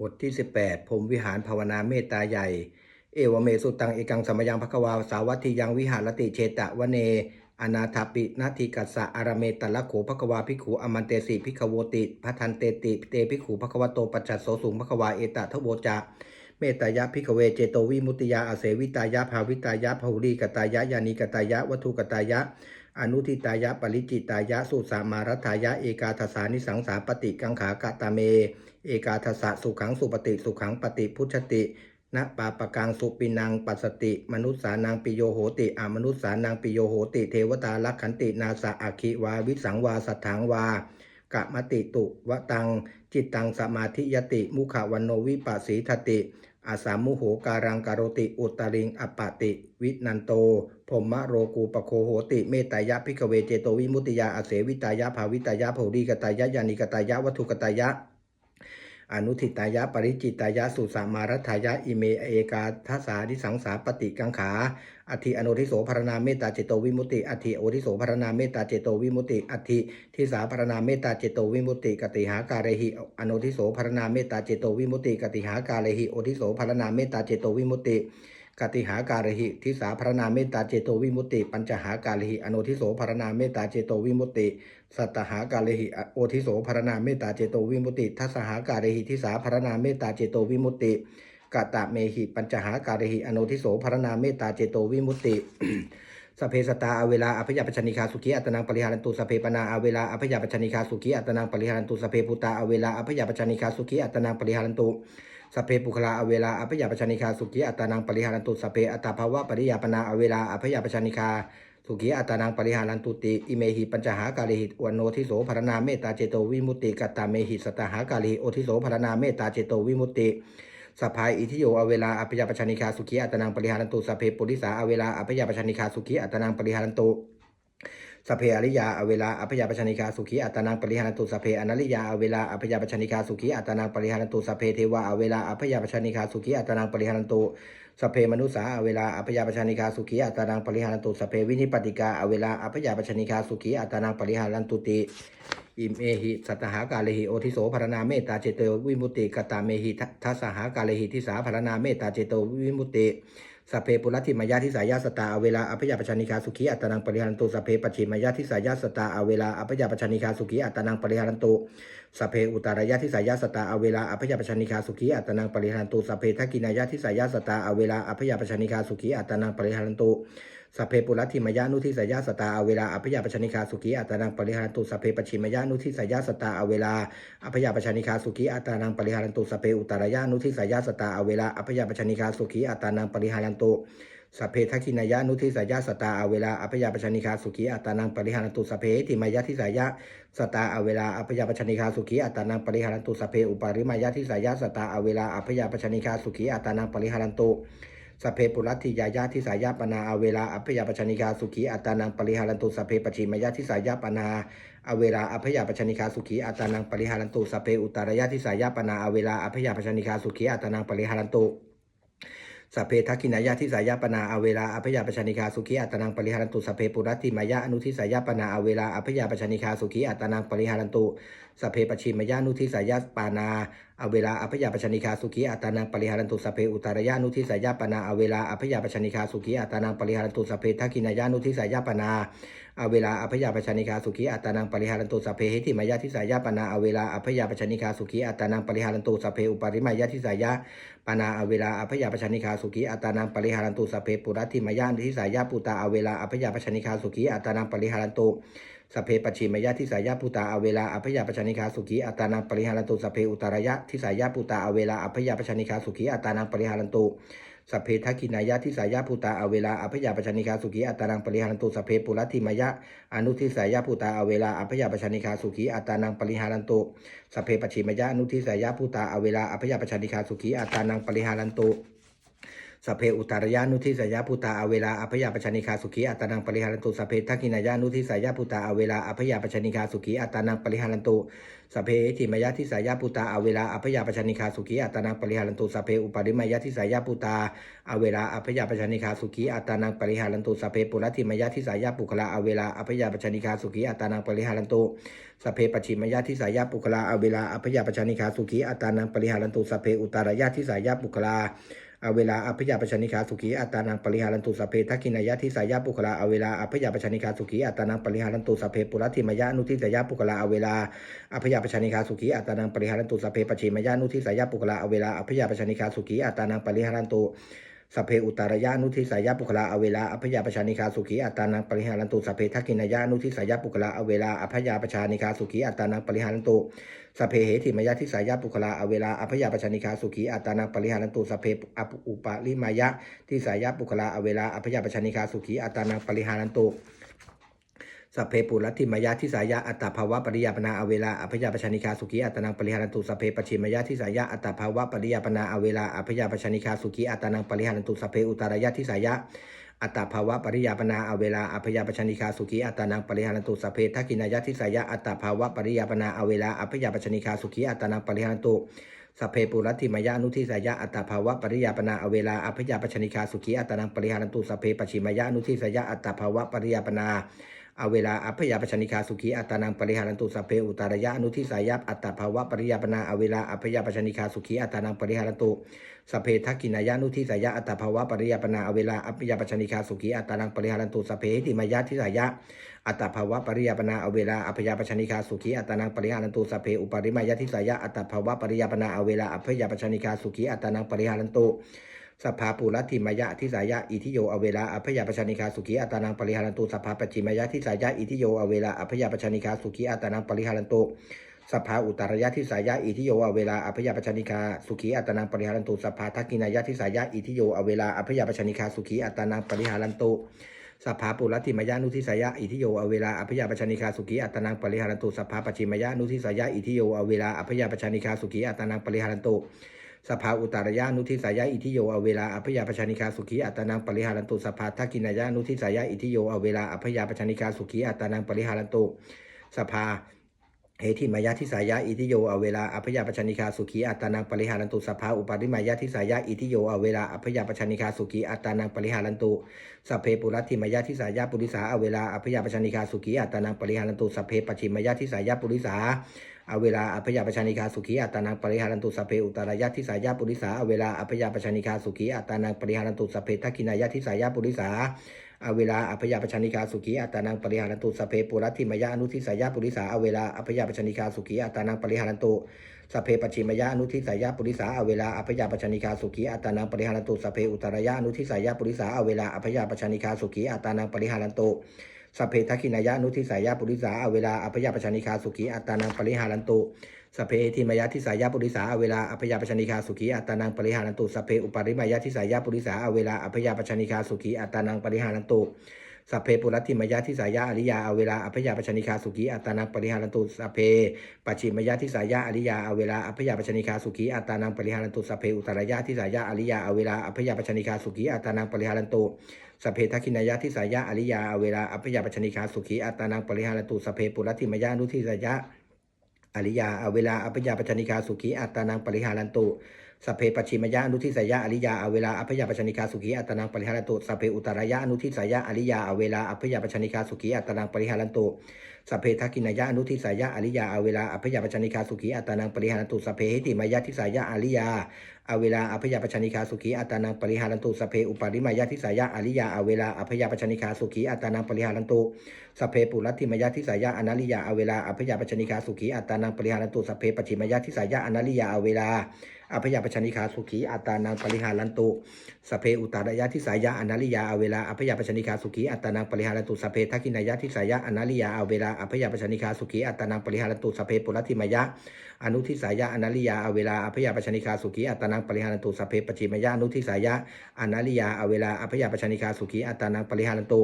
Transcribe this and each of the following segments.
บทที่ 18พรมวิหารภาวนาเมตตาใหญ่ เอวเมสุตังเอกังสมยังภควาสาวัตถิยังวิหารติเชตะวเน อนาถปินาทิกัสสะอารเมตตละโขภควาภิกขุอมันเตสิภิกขโวติพัทันเตติเตภิกขุภควโตปัจจัสโสสุงภควาเอตะทโวจะเมตายะภิกขเวเจโตวิมุตติยาอาเสวิตายะภาวิตายะภาหุรีกตายะยานิกตายะวัตถุกตายะ อนุทิตายะปริจิตายะสุสามารัฐายะเอกาทสานิสังสาปฏิกังขากะตาเม เอกาทสะสุขังสุปฏิสุขังปฏิพุชตินะปาปะกังสุปินังปัสติ มนุษสานังปิโยโหติอามนุษสานังปิโยโหติ เทวตาลักขันตินาสะอาคิวาวิสังวาสัทถังวากะมติตุวะตัง จิตตังสมาธิยติ มุขวันโนวิปัสสีทติ อาสามุโหการังการโรติ อุตตริงอปปติ วินันโตพรหมโรกูปโคโหติ เมตายะพิกเวเจโตวิมุตติยาอาเสวิตายะภาวิตายะโพดีกตายะยานิกตายะวัตถุกตายะ อนุทิตายะปริจิตายะสุสามารัฐายะอิเมเอกาทัสสาทิสังสาปฏิกังขาอธิอนุทิโสภรณาเมตตาเจโตวิมุตติอธิโอทิโสภรณาเมตตาเจโตวิมุตติอธิทิสาภรณาเมตตาเจโตวิมุตติกติหาการหิอนุทิโสภรณาเมตตาเจโตวิมุตติกติหาการหิโอทิโสภรณาเมตตาเจโตวิมุตติ กติหาการหิทิสาภรณาเมตตาเจโตวิมุตติ ปัญจหาการหิอนุทิโสภรณาเมตตาเจโตวิมุตติ สัตหาการหิโอทิโสภรณาเมตตาเจโตวิมุตติทัสหาการหิทิสาภรณาเมตตาเจโตวิมุตติกตะเมหิปัญจหาการหิอนุทิโสภรณาเมตตาเจโตวิมุตติสเพสตาอเวลาอภยปชนิคาสุขีอัตนังปริหารันตุสเพปนาอเวลาอภยปชนิคาสุขีอัตนังปริหารันตุสเพพุตาอเวลาอภยปชนิคาสุขีอัตนังปริหารันตุ สเพปุคลาอเวลาอภิยปชนิคาสุขีอัตนังปริหารันตุสเพอัตตภาวะปริยาปนาอเวลาอภิยปชนิคาสุขีอัตานังปริหารันตุติอิเมหิปัญจหากาลิหิตวันโนทิโสภรณาเมตตาเจโตวิมุตติกัตตาเมหิสตหากาลิโอทิโสภรณาเมตตาเจโตวิมุตติสัพพายอิทิโยอเวลาอภิยาปชนิคาสุขีอัตนังปริหารันตุสเพปุริสาอเวลาอภิยาปชนิคาสุขีอัตนังปริหารันตุ สเพอริยาอเวลาอภิยาปชนิคาสุขีอัตนังปริหารันตุสเพอนัริยาอเวลาอภิยาปชนิคาสุขีอัตนังปริหารันตุสเพเทวะอเวลาอภิยาปชนิคาสุขีอัตนังปริหารันตุสเพมนุสาอเวลาอภยาปชนิกาสุขีอัตนังปริหารันตุสเพวินิปติกาอเวลาอภยาปชนิกาสุขีอัตนังปริหารันตุติอิเมหิสัตหากาเลหิโอทิโสภรณาเมตตาเจโตวิมุตติกตาเมหิทัสสหากาเลหิทิสาภรณาเมตตาเจโตวิมุตติ สพเพปุรติมายาทิสายาสตาอเวลาอภิยาปชานิคาสุขีอัตานังปริหารันตุสพเพปชิมายาทิสายาสตาอเวลาอภิยาปชานิคาสุขีอัตานังปริหารันตุสพเพอุตารายาทิสายาสตาอเวลาอภยปชานิคาสุขีอัตนังปริหารันตุสพเพทักกินายาทิสายาสตาอเวลาอภยปชานิคาสุขีอัตนังปริหารันตุ สพเพปุรัติมายานุทิสายาสตาอเวลาอภยปชานิคาสุขีอัตานังปริหารันตุสพเพปชิมายานุทิสายาสตาอเวลาอภยปชานิคาสุขีอัตานังปริหารันตุสพเพอุตารายะนุทิสายาสตาอเวลาอภยปชานิคาสุขีอัตานังปริหารันตุสัพเพทักขินายะนุทิสายาสตาอเวลาอภยาปชานิคาสุขีอัตานังปริหารันตุสัพเพติมายะทิสายะสตาอเวลาอภยาปชานิคาสุขีอัตานังปริหารันตุสัพเพอุปาริมายะทิสายะสตาอเวลาอภยาปชานิคาสุขีอัตานังปริหารันตุ สเพปุรัติยายะทิสายาปนาอเวลาอภยาปชานิคาสุขีอัตานังปริหารันตุสเพปชิมายะทิสายาปนาอเวลาอภยาปชานิคาสุขีอัตานังปริหารันตุสเพอุตารายะทิสายาปนาอเวลาอภยาปชานิคาสุขีอัตานังปริหารันตุ สัพเพทักขินายะทิสายปนาอเวลาอภยาปชานิคาสุขีอัตนังปริหารันตุสัพเพปุรัติมายะอนุทิสายปนาอเวลาอภยาปชานิคาสุขีอัตนังปริหารันตุสัพเพปชิมายะอนุทิสายปานาอเวลาอภยาปชานิคาสุขีอัตนังปริหารันตุสัพเพอุตารยะอนุทิสายปนาอเวลาอภยาปชานิคาสุขีอัตนังปริหารันตุสัพเพทักขินายะอนุทิสายปนา อเวลาอภยาปชานิคาสุขีอัตนังปริหารันตุสัพเพเหติมายะทิสายาปนาอเวลาอภยาปชานิคาสุขีอัตนังปริหารันตุสัพเพอุปาริมายะทิสายะปนาอเวลาอภยาปชานิคาสุขีอัตานังปริหารันตุสพเพปุรัติมายาทิสายาปุตาอเวลาอภยาปชานิคาสุขีอัตานังปริหารันตุสเพปชิมายาทิสายาปุตาอเวลาอภยาปชานิคาสุขีอัตานังปริหารันตุสเพอุตารายะทิสายาปุตาอเวลาอภยาปชานิคาสุขีอัตานังปริหารันตุ สัพเพทักขินายะทิสายาปุตาอเวลาอภยาปชานิคาสุขีอัตานังปริหารันตุสัพเพปุรัติมายะอนุทิสายาปุตาอเวลาอภยาปชานิคาสุขีอัตานังปริหารันตุสพเพปชิมายะอนุทิสายะภูตาอเวลาอภยาปชานิคาสุขีอัตานังปริหารันตุ สเพอุตารยานุทิสายะพุตาอเวลาอภยาปชานิคาสุขีอัตานังปริหารันตุสเพทักินายะนุทิสายะพุตาอเวลาอภยาปชานิคาสุขีอัตานังปริหารันตุสสพเพทิมยะทิสายาปุตาอเวลาอภยาปชนิคาสุขีอัตานังปริหารันตุสเพอุปริมยะทิสายาปุตาอเวลาอภยาปชนิคาสุขีอัตานังปริหารันตุสเพปุรติมยะทิสายาปุคลาอเวลาอภยาปชนิคาสุขีอัตานังปริหารันตุสเพปชิมยทิสายาปุคลาอเวลาอภยาปชนิคาสุขีอัตานังปริหารันตุสเพอุตารยะทิสายาปุคลา อเวลาอภิยาปชนิคาสุขีอัตานังปริหารันตุสเพทักขินายะทิสายาปุคลาอเวลาอภิยาปชนิคาสุขีอัตานังปริหารันตุสเพปุรติมายะนุทิสายาปุคลาอเวลาอภิยาปชานิคาสุขีอัตานังปริหารันตุสเพปชิมายานุทิสายาปุคลาอเวลาอภิยาปชานิคาสุขีอัตานังปริหารันตุ สเพอุตารยานุทิสายาปุคลาอเวลาอภยาปชานิคาสุขีอัตานังปริหารันตุสเพทักกินายานุทิสายาปุคลาอเวลาอภยาปชานิคาสุขีอัตานังปริหารันตุสเพเหติมายาทิสายาปุคลาอเวลาอภยาปชานิคาสุขีอัตานังปริหารันตุสเพอปุอุปาลิมายะทิสายาปุคลาอเวลาอภยาปชานิคาสุขีอัตานังปริหารันตุ สัพเพปุรัติมายะทิสายะอัตตภาวะปริยาปนาอเวลาอภยาปชานิคาสุขีอัตนังปริหารันตุสัพเพปชิมายะทิสายะอัตตภาวะปริยาปนาอเวลาอภยาปชานิคาสุขีอัตนังปริหารันตุสัพเพอุตารยะทิสายะอัตตภาวะปริยาปนาอเวลาอภยาปชานิคาสุขีอัตนังปริหารันตุสัพเพทักินายะทิสายะอัตตภาวะปริยาปนาอเวลาอภยาปชานิคาสุขีอัตนังปริหารันตุสัพเพปุรัติมายะนุทิสายะอัตตภาวะปริยาปนาอเวลาอภยาปชานิคาสุขีอัตนังปริหารันตุสัพเพปชิมยะนุทิสายะอัตตภาวะปริยาปนา อเวลาอัพยาปชนิคาสุขีอัตานังปริหารันตุสพเพอุตารยะอนุทิสายับอัตตภาวะปริยาปนาอเวลาอัพยาปชนิคาสุขีอัตานังปริหารันตุสพเพทักกินายะนุทิสายะอัตตภาวะปริยาปนาอเวลาอัพยาปชนิคาสุขีอัตานังปริหารันตุสพเพติมายะทิสายะอัตตภาวะปริยาปนาอเวลาอัพยาปชนิคาสุขีอัตานังปริหารันตุสพเพอุปาริมายะทิสายะอัตตภาวะปริยาปนาอเวลาอัพยาปชนิคาสุขีอัตานังปริหารันตุ สภาปุรัติมายะทิสายะอิทิโยอเวลาอภยาปชานิคาสุขีอัตานังปริหารันตุสภาปจิมายะทิสายะอิทิโยอเวลาอภยาปชานิคาสุขีอัตานังปริหารันตุสภาอุตารยะทิสายะอิทิโยอเวลาอภยาปชานิคาสุขีอัตานังปริหารันตุสภาทักกินายะทิสายะอิทิโยอเวลาอภยาปชานิคาสุขีอัตานังปริหารันตุสภาปุรัติมายะนุทิสายะอิทิโยอเวลาอภยาปชานิคาสุขีอัตานังปริหารันตุสภาปจิมายะนุทิสายะอิทิโยอเวลาอภยาปชานิคาสุขีอัตานังปริหารันตุ สภาอุตารยานุทิสายะอิทิโยอเวลาอภยาปชานิคาสุขีอัตานังปริหารันตุสภาทักกินายะนุทิสายะอิทิโยอเวลาอภยาปชานิคาสุขีอัตานังปริหารันตุสภาเหติมายะทิสายะอิทิโยอเวลาอภยาปชานิคาสุขีอัตานังปริหารันตุสภาอุปาริมายะทิสายะอิทิโยอเวลาอภยาปชานิคาสุขีอัตานังปริหารันตุสัพเพปุรัติมายะทิสายะปุริสาอเวลาอภยาปชานิคาสุขีอัตานังปริหารันตุสัพเพปชิมายะทิสายะปุริสา อเวลาอภยาปชานิคาสุขีอัตานังปริหารันตุสเพอุตารยะทิสายาปุริสาอเวลาอภยาปชานิคาสุขีอัตานังปริหารันตุสเพทักขินายะทิสายาปุริสาอเวลาอภยาปชานิคาสุขีอัตานังปริหารันตุสเพปุรัติมยะอนุทิสายาปุริสาอเวลาอภยาปชานิคาสุขีอัตานังปริหารันตุสเพปชิมยะอนุทิสายาปุริสาอเวลาอภยาปชานิคาสุขีอัตานังปริหารันตุสเพอุตารยะอนุทิสายาปุริสาอเวลาอภยาปชานิคาสุขีอัตานังปริหารันตุ สัพเพทักขินายะนุทิสายาปุริสาอเวลาอภยาปชานิคาสุขีอัตานังปริหารันตุสัพเพทิมายะทิสายาปุริสาอเวลาอภยาปชานิคาสุขีอัตานังปริหารันตุสัพเพอุปาริมายะทิสายาปุริสาอเวลาอภยาปชานิคาสุขีอัตานังปริหารันตุ สัพเพปุรัติมายะทิสายาอริยาอเวลาอภยาปชานิคาสุขีอัตานังปริหารันตุสัพเพปัจฉิมายะทิสายาอริยาอเวลาอภยาปชานิคาสุขีอัตานังปริหารันตุสัพเพอุตารยะทิสายาอริยาอเวลาอภยาปชานิคาสุขีอัตานังปริหารันตุสัพเพทักขินายะทิสายะอริยาอเวลาอภยาปชานิคาสุขีอัตานังปริหารันตุสัพเพปุรัติมายะนุทิสายะอริยาอเวลาอภยาปชนิกาสุขีอัตานังปริหารันตุ สัพเพปชิมยะอนุทิสายะอริยาอเวลาอภยาปชนิกาสุขีอัตานังปริหารันตุสัพเพอุตารยะอนุทิสายะอริยาอเวลาอภยาปชนิกาสุขีอัตานังปริหารันตุสัพเพทักกินายะอนุทิสายะอริยาอเวลาอภยาปชนิกาสุขีอัตานังปริหารันตุสัพเพหิติมายะทิสายะอริยาอเวลาอภยาปชนิกาสุขีอัตานังปริหารันตุสัพเพอุปาริมายะทิสายะอริยาอเวลาอภยาปชนิกาสุขีอัตานังปริหารันตุสัพเพปุรัติมยะทิสายะอนาลิยาอเวลาอภยาปชนิคาสุขีอัตตานังปริหารันตุสัพเพปชิมยะทิสายะอนาลิยาอเวลา อภยาปชนิคาสุขีอัตานังปริหารันตุสเพอุตารยะทิสายะอนาลิยาอเวลาอภยาปชนิคาสุขีอัตานังปริหารันตุสัพเพทักินายะทิสายะอนาลิยาอเวลาอภยาปชนิคาสุขีอัตานังปริหารันตุสัพเพปุรัติมยะอนุทิสายะอนาลิยาอเวลาอภยาปชนิคาสุขีอัตานังปริหารันตุสัพเพปชิมยะอนุทิสายะอนาลิยาอเวลาอภยาปชนิคาสุขีอัตานังปริหารันตุ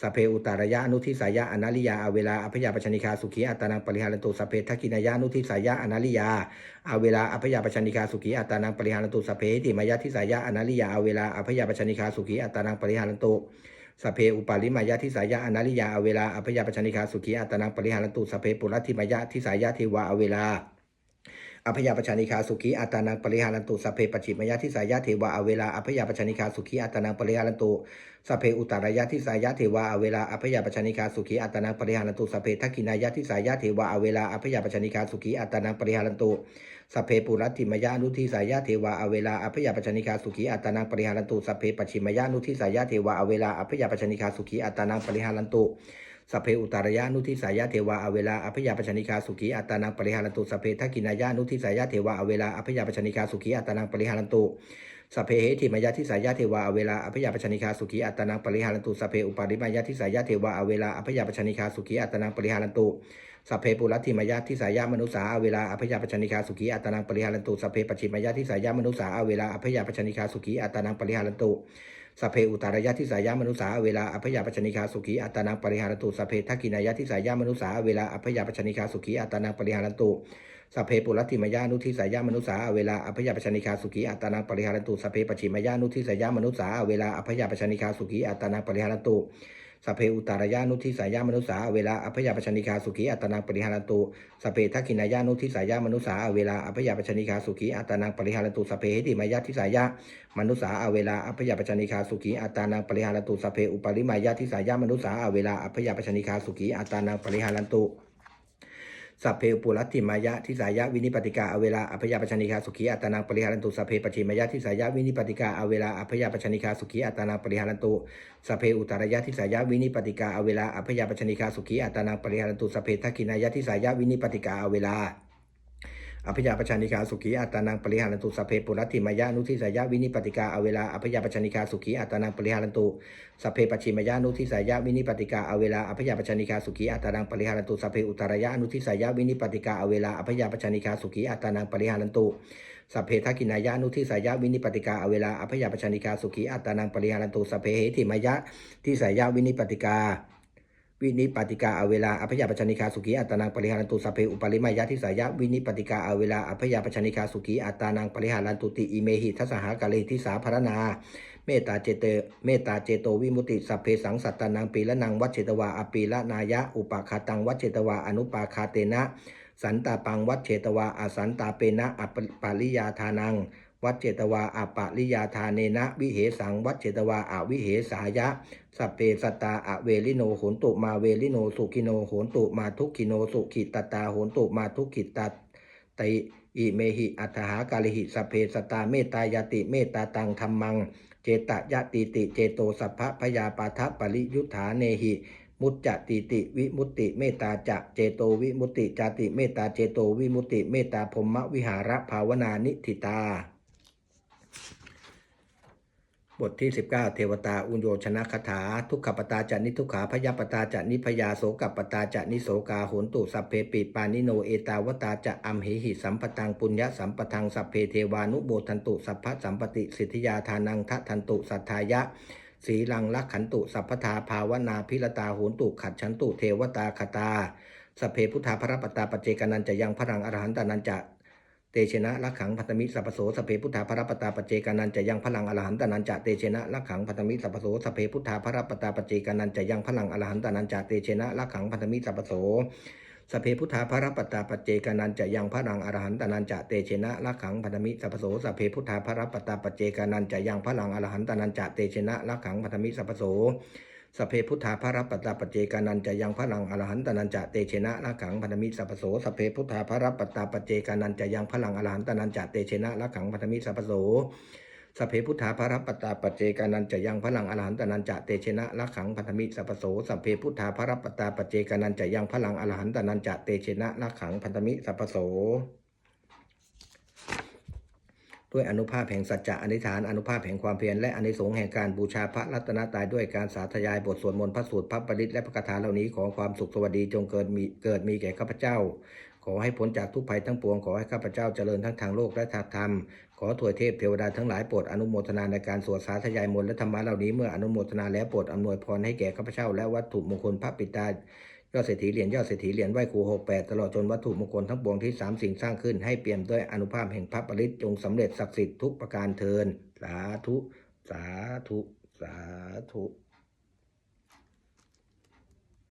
สัพเพอุตารยะอนุทิสายะอนาลิยาอเวลาอภยาปชนิคาสุขีอัตานังปริหารันตุสเพทักินายะอนุทิสายะอนาลิยาอเวลาอภยาปชนิคาสุขีอัตานังปริหารันตุสเพติมายะทิสายะอนาลิยาอเวลาอภยาปชนิคาสุขีอัตานังปริหารันตุสเพอุปาลิมายะทิสายะอนาลิยาอเวลาอภยาปชนิคาสุขีอัตานังปริหารันตุสเพปุรัติมายะทิสายะเทวาอเวลา อภยาปชานิคาสุขีอัตานังปริหารันตุสัพเพปจิมยะทิสายะเทวาอเวลาอภยาปชานิคาสุขีอัตานังปริหารันตุสัพเพอุตารยะทิสายะเทวาอเวลาอภยาปชานิคาสุขีอัตานังปริหารันตุสัพเพทักขินายะทิสายะเทวาอเวลาอภยาปชานิคาสุขีอัตานังปริหารันตุสัพเพปุรัติมยะนุทิสายะเทวาอเวลาอภยาปชานิคาสุขีอัตานังปริหารันตุสัพเพปจิมยะนุทิสายะเทวาอเวลาอภยาปชานิคาสุขีอัตานังปริหารันตุ สเพอุตารยานุทิสายะเทวาอเวลาอภิยาปชนิกาสุขีอัตานังปริหารันตุสัพเพทักกินายานุทิสายะเทวาอเวลาอภิยาปชนิกาสุขีอัตานังปริหารันตุสเพเหติมายาทิสายะเทวาอเวลาอภิยาปชนิกาสุขีอัตานังปริหารันตุสเพอุปาริมายาทิสายะเทวาอเวลาอภิยาปชนิกาสุขีอัตานังปริหารันตุ สัพเพปุรัติมายะทิสายะมนุสาอเวลาอภยาปชนิกาสุขีอัตานังปริหารันตุสัพเพปจิมายะทิสายะมนุสาอเวลาอภยาปชนิกาสุขีอัตานังปริหารันตุสัพเพอุตารยะทิสายามนุสาเวลาอภยาปชนิกาสุขีอัตานังปริหารันตุสัพเพทักกินายะทิสายามนุสาเวลาอภยาปชนิกาสุขีอัตานังปริหารันตุสัพเพปุรัติมายานุทิสายามนุสาเวลาอภยาปชนิกาสุขีอัตานังปริหารตุสัพเพปจิมยานุทิสายามนุสาเวลาอภยาปชนิกาสุขีอัตานังปริหารตุ สัพเพอุตารยานุทิสายามนุสาเวลาอภยาปชนิคาสุขีอัตนังปริหารตุสัพเพทักขินายานุทิสายามนุสาเวลาอภยาปชนิคาสุขีอัตนังปริหารตุสัพเพเหติมายาทิสายามนุษาอาเวลาอัพยาปชนิคาสุขีอัตนังปริหารันตุสพเพอุปริมายาทิสายามนุษาอาเวลาอัพยาปชนิคาสุขีอัตนังปริหารันตุ สัพเพปุรัติมายะทิสายะวินิปติกาอเวลาอภยาปชนิคาสุขีอัตานังปริหารันตุสัพเพปชิมายะทิสายะวินิปติกาอเวลาอภยาปชนิคาสุขีอัตานังปริหารันตุสัพเพอุตารยะทิสายะวินิปติกาอเวลาอภยาปชนิคาสุขีอัตานังปริหารันตุสัพเพทักขินายะทิสายะวินิปติกาอเวลา อภิยาปชานิกาสุขีอัตานังปริหารันตุสัพเพปุรัติมายานุทิสายะวินิปติกาอเวลาอภิยาปชานิกาสุขีอัตานังปริหารันตุสัพเพปชิมายานุทิสายะวินิปติกาอเวลาอภิยาปชานิกาสุขีอัตานังปริหารันตุสัพเพอุตารยะนุทิสายะวินิปติกาอเวลาอภิยาปชานิกาสุขีอัตานังปริหารันตุสัพเพทักินายะนุทิสายะวินิปติกาอเวลาอภิยาปชานิกาสุขีอัตานังปริหารันตุสัพเพเหติมายะทิสายะวินิปติกา วินิปติกาอเวลาอภยาปชนิคาสุขีอัตานังปริหารันตุสัพเพอุปริมายะทิสายะวินิปติกาอเวลาอภยาปชนิคาสุขีอัตานังปริหารันตุติอิเมหิทัสหากาเลทิสาภรนาเมตตาเจเตเมตตาเจโตวิมุตติสัพเพสังสัตตานังปีละนังวัชเจตวาอปีละนายะอุปาคาตังวัชเจตวาอนุปาคาเตนะ สันตาปังวัชเจตวาอสันตาเปนะอปปาริยาทานัง วัดเจตวาอาปะริยาทาเนนะวิเหสัง วัดเจตวาอาวิเหสายะสัพเพสตาอะเวลิโนโหนตุมาเวลิโนสุขิโนโหนตุมาทุกขิโนสุขิตตาโหนตุมาทุกขิตาติอิเมหิอัตหากาลิหิสัพเพสตาเมตายติเมตตาตังธรรมัง เจตยะติติเจโตสัพพะพยาปาทะปริยุทธาเนหิมุจจะติติวิมุตติเมตตาจะเจโตวิมุตติจาติเมตตาเจโตวิมุตติเมตตาพรหมวิหารภาวนานิธิตา บทที่ 19 เทวตาอุญโยชนะคาถา ทุกขปตาจะนิทุกขาพยาปตาจะนิพยาโสกปตาจะนิโสกาโหนตุสัพเพปิปานิโนเอตาวตาจะอัมเหหิสัมปตังปุญญสัมปทังสัพเพเทวานุโบทันตุสัพพะสัมปติสิทธิยาทานังทะทันตุสัทธายะสีลังลักขันตุสัพพทาภาวนาพิรตาโหนตุขัดฉันตุเทวตาคตาสัพเพพุทธาพระปตาปเจกนันจะยังพรังอรหันตานันจะ เตชนะลักขังพัตมิสัพโสสเพพุทธาพระปตาปเจกานันจะยังพลังอรหันตานันจะเตชนะลักขังพัตมิสัพโสสเพพุทธาพระปตาปเจกานันจะยังพลังอรหันตานันจะเตชนะลักขังพัตมิสัพโสสเพพุทธาพระปตาปเจกานันจะยังพลังอรหันตานันจะเตชนะลักขังพัตมิสัพโสสเพพุทธาพระปตาปเจกานันจะยังพลังอรหันตานันจะเตชนะลักขังพัตมิสัพโส สเพพุทธาภรปัตตาปเจกานันจะยังพลังอรหันตนันจะเตเชนะละขังพันธมิสัพพโสสเพพุทธาภรปัตตาปเจกานันจะยังพลังอรหันตนันจะเตเชนะละขังพันธมิสัพพโสสเพพุทธาภรปัตตาปเจกานันจะยังพลังอรหันตนันจะเตเชนะละขังพันธมิสัพพโสสเพพุทธาภรปัตตาปเจกานันจะยังพลังอรหันตนันจะเตเชนะละขังพันธมิสัพพโส ด้วยอนุภาพแห่งสัจจะอธิฐานอนุภาพแห่งความเพียรและอนิสงส์แห่งการบูชาพระรัตนตรัยด้วยการสาธยายบทสวดมนต์พระสูตรพระปริตและพระคาถาเหล่านี้ขอความสุขสวัสดีจงเกิดมีเกิดมีแก่ข้าพเจ้า ขอให้พ้นจากทุกภัยทั้งปวงขอให้ข้าพเจ้าเจริญทั้งทางโลกและทางธรรม ขอถวยเทพเทวดาทั้งหลายโปรดอนุโมทนาในการสวดสาธยายมนต์และธรรมะเหล่านี้เมื่ออนุโมทนาแล้วโปรดอำนวยพรให้แก่ข้าพเจ้าและวัตถุมงคลพระปิตา ยอดเศรษฐีเหรียญยอดเศรษฐีเหรียญไหว้ครูหกแปดตลอดจนวัตถุมงคลทั้งปวงที่สามสิ่งสร้างขึ้นให้เปี่ยมด้วยอนุภาพแห่งพระปริศจงสำเร็จศักดิ์สิทธิ์ทุกประการเทินสาธุ สาธุ สาธุ